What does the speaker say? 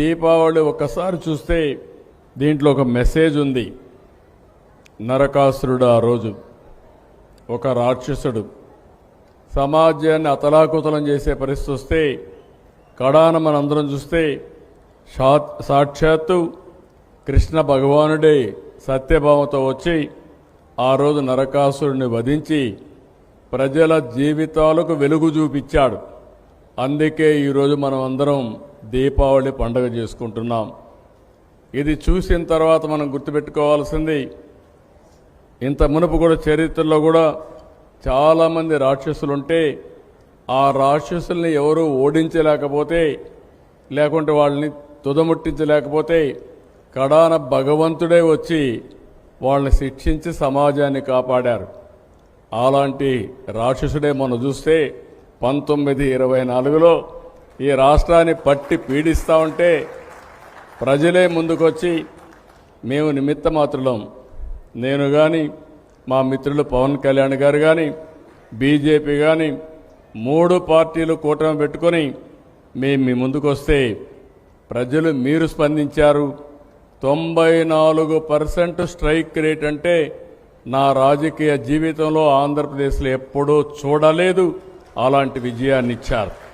దీపావళి ఒక్కసారి చూస్తే దీంట్లో ఒక మెసేజ్ ఉంది. నరకాసురుడు ఆ రోజు ఒక రాక్షసుడు సమాజాన్ని అతలాకుతలం చేసే పరిస్థితి వస్తే కడాన మనందరం చూస్తే సా- సాక్షాత్తు కృష్ణ భగవానుడే సత్యభావంతో వచ్చి ఆ రోజు నరకాసురుడిని వధించి ప్రజల జీవితాలకు వెలుగు చూపించాడు. అందుకే ఈరోజు మనం అందరం దీపావళి పండుగ చేసుకుంటున్నాం. ఇది చూసిన తర్వాత మనం గుర్తుపెట్టుకోవాల్సింది ఇంత మునుపు కూడా చరిత్రలో కూడా చాలామంది రాక్షసులు ఉంటే ఆ రాక్షసుల్ని ఎవరూ ఓడించలేకపోతే లేకుంటే వాళ్ళని తుదముట్టించలేకపోతే కడాన భగవంతుడే వచ్చి వాళ్ళని శిక్షించి సమాజాన్ని కాపాడారు. అలాంటి రాక్షసుడే మనం చూస్తే పంతొమ్మిది ఇరవై నాలుగులో ఈ రాష్ట్రాన్ని పట్టి పీడిస్తూ ఉంటే ప్రజలే ముందుకొచ్చి మేము నిమిత్త మాత్రులం నేను కానీ మా మిత్రులు పవన్ కళ్యాణ్ గారు కానీ బీజేపీ కానీ మూడు పార్టీలు కూటమి పెట్టుకొని మేము మీ ముందుకొస్తే ప్రజలు మీరు స్పందించారు. తొంభై నాలుగు పర్సెంట్ స్ట్రైక్ రేట్ అంటే నా రాజకీయ జీవితంలో ఆంధ్రప్రదేశ్లో ఎప్పుడూ చూడలేదు. అలాంటి విజయాన్ని ఇచ్చారు.